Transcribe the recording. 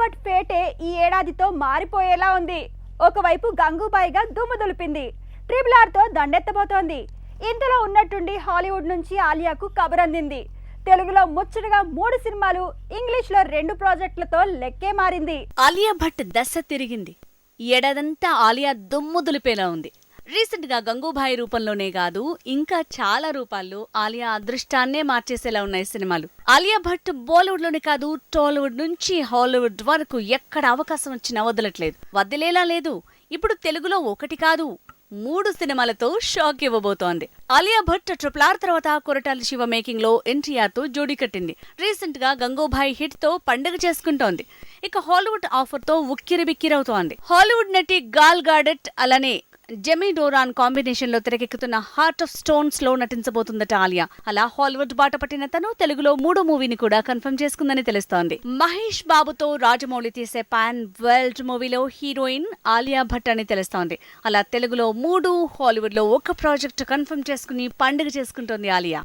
భట్ పేటే ఈ ఏడాదితో మారిపోయేలా ఉంది. ఒకవైపు గంగూబాయిగా దుమ్ము దులిపింది. ట్రిపుల్ ఆర్తో దండెత్తబోతోంది. ఇంతలో ఉన్నట్టుండి హాలీవుడ్ నుంచి ఆలియాకు కబురందింది. తెలుగులో ముచ్చటగా మూడు సినిమాలు ఇంగ్లీష్లో రెండు ప్రాజెక్టులతో లెక్కే మారింది. ఆలియా భట్ దశ తిరిగింది. ఈ ఏడాదంతా ఆలియా దుమ్ము దులిపేలా ఉంది. రీసెంట్గా గంగూభాయ్ రూపంలోనే కాదు ఇంకా చాలా రూపాల్లో ఆలియా అదృష్టాన్నే మార్చేసేలా ఉన్నాయి సినిమాలు. ఆలియా భట్ బాలీవుడ్లోనే కాదు టాలీవుడ్ నుంచి హాలీవుడ్ వరకు ఎక్కడ అవకాశం వచ్చినా వదలట్లేదు. వదిలేలా లేదు. ఇప్పుడు తెలుగులో ఒకటి కాదు మూడు సినిమాలతో షాక్ ఇవ్వబోతోంది. ఆలియా భట్ ట్రిపుల్ ఆర్ తర్వాత కొరటాల శివ మేకింగ్లో ఎన్టీఆర్తో జోడీ కట్టింది. రీసెంట్గా గంగోభాయ్ హిట్తో పండుగ చేసుకుంటోంది. ఇక హాలీవుడ్ ఆఫర్తో ఉక్కిరి బిక్కిరవుతోంది హాలీవుడ్ నటి గాల్ గాడెట్ అలానే జెమీ డోరాన్ కాంబినేషన్లో తెరకెక్కుతున్న హార్ట్ ఆఫ్ స్టోన్స్లో నటించబోతుందట ఆలియా. అలా హాలీవుడ్ బాట పట్టిన తను తెలుగులో మూడో మూవీని కూడా కన్ఫర్మ్ చేసుకుందని తెలుస్తోంది. మహేష్ బాబుతో రాజమౌళి తీసే పాన్ వరల్డ్ మూవీలో హీరోయిన్ ఆలియా భట్ అని తెలుస్తోంది. అలా తెలుగులో మూడు హాలీవుడ్లో ఒక ప్రాజెక్ట్ కన్ఫర్మ్ చేసుకుని పండుగ చేసుకుంటోంది ఆలియా.